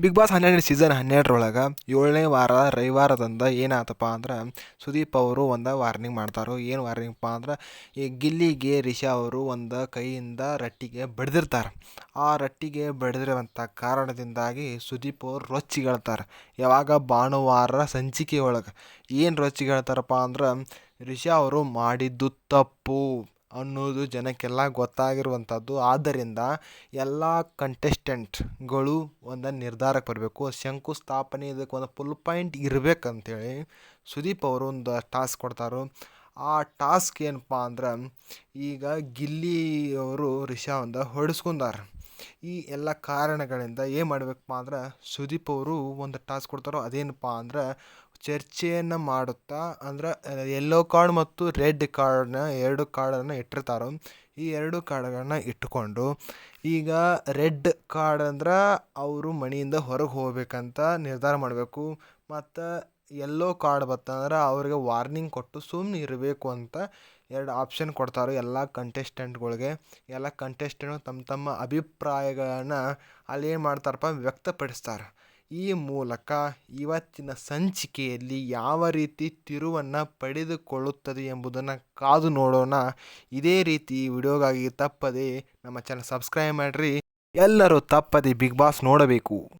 Big Boss ಹನ್ನೆರಡು season ಹನ್ನೆರಡರೊಳಗೆ ಏಳನೇ ವಾರ, ರವಿವಾರದಿಂದ ಏನಾತಪ್ಪ ಅಂದ್ರೆ ಸುದೀಪ್ ಅವರು ಒಂದು ವಾರ್ನಿಂಗ್ ಮಾಡ್ತಾರೆ. ಏನು ವಾರ್ನಿಂಗ್ಪ ಅಂದ್ರೆ ಈ ಗಿಲ್ಲಿಗೆ ರಿಷಾ ಅವರು ಒಂದು ಕೈಯಿಂದ ರಟ್ಟಿಗೆ ಬಡ್ದಿರ್ತಾರೆ. ಆ ರಟ್ಟಿಗೆ ಬಡಿದಿರುವಂಥ ಕಾರಣದಿಂದಾಗಿ ಸುದೀಪ್ ಅವರು ರೊಚ್ಚಿಗೇಳ್ತಾರೆ. ಯಾವಾಗ? ಭಾನುವಾರ ಸಂಚಿಕೆ ಒಳಗೆ ಏನು ರೊಚ್ಚಿಗೇಳ್ತಾರಪ್ಪ ಅಂದ್ರೆ ರಿಷಾ ಅವರು ಮಾಡಿದ್ದು ತಪ್ಪು. ಅನ್ನೋದು ಜನಕ್ಕೆಲ್ಲ ಗೊತ್ತಾಗಿರುವಂಥದ್ದು. ಆದ್ದರಿಂದ ಎಲ್ಲ ಕಂಟೆಸ್ಟೆಂಟ್ಗಳು ಒಂದು ನಿರ್ಧಾರಕ್ಕೆ ಬರಬೇಕು. ಶಂಕುಸ್ಥಾಪನೆ ಇದಕ್ಕೆ ಒಂದು ಫುಲ್ ಪಾಯಿಂಟ್ ಇರಬೇಕಂತೇಳಿ ಸುದೀಪ್ ಅವರು ಒಂದು ಟಾಸ್ಕ್ ಕೊಡ್ತಾರೆ. ಆ ಟಾಸ್ಕ್ ಏನಪ್ಪ ಅಂದ್ರೆ ಈಗ ಗಿಲ್ಲಿ ಅವರು ರಿಷಾ ಒಂದು ಹೊಡೆಸ್ಕೊಂಡಾರ. ಈ ಎಲ್ಲ ಕಾರಣಗಳಿಂದ ಏನು ಮಾಡಬೇಕಪ್ಪ ಅಂದ್ರೆ ಸುದೀಪ್ ಅವರು ಒಂದು ಟಾಸ್ಕ್ ಕೊಡ್ತಾರೋ ಅದೇನಪ್ಪ ಅಂದ್ರೆ ಚರ್ಚೆಯನ್ನು ಮಾಡುತ್ತಾ ಅಂದ್ರೆ ಯೆಲ್ಲೋ ಕಾರ್ಡ್ ಮತ್ತು ರೆಡ್ ಕಾರ್ಡ್ನ ಎರಡು ಕಾರ್ಡನ್ನು ಇಟ್ಟಿರ್ತಾರೋ ಈ ಎರಡು ಕಾರ್ಡ್ಗಳನ್ನ ಇಟ್ಟುಕೊಂಡು ಈಗ ರೆಡ್ ಕಾರ್ಡ್ ಅಂದ್ರೆ ಅವರು ಮನೆಯಿಂದ ಹೊರಗೆ ಹೋಗಬೇಕಂತ ನಿರ್ಧಾರ ಮಾಡಬೇಕು. ಮತ್ತು ಯೆಲ್ಲೋ ಕಾರ್ಡ್ ಬತ್ತಂದ್ರೆ ಅವ್ರಿಗೆ ವಾರ್ನಿಂಗ್ ಕೊಟ್ಟು ಸುಮ್ಮನೆ ಇರಬೇಕು ಅಂತ ಎರಡು ಆಪ್ಷನ್ ಕೊಡ್ತಾರೆ ಎಲ್ಲ ಕಂಟೆಸ್ಟೆಂಟ್ಗಳಿಗೆ ಎಲ್ಲ ಕಂಟೆಸ್ಟೆಂಟ್ ತಮ್ಮ ತಮ್ಮ ಅಭಿಪ್ರಾಯಗಳನ್ನು ಅಲ್ಲಿ ಏನು ಮಾಡ್ತಾರಪ್ಪ ವ್ಯಕ್ತಪಡಿಸ್ತಾರೆ. ಈ ಮೂಲಕ ಇವತ್ತಿನ ಸಂಚಿಕೆಯಲ್ಲಿ ಯಾವ ರೀತಿ ತಿರುವನ್ನು ಪಡೆದುಕೊಳ್ಳುತ್ತದೆ ಎಂಬುದನ್ನು ಕಾದು ನೋಡೋಣ. ಇದೇ ರೀತಿ ವಿಡಿಯೋಗಾಗಿ ತಪ್ಪದೆ ನಮ್ಮ ಚಾನಲ್ ಸಬ್ಸ್ಕ್ರೈಬ್ ಮಾಡಿರಿ. ಎಲ್ಲರೂ ತಪ್ಪದೆ ಬಿಗ್ ಬಾಸ್ ನೋಡಬೇಕು.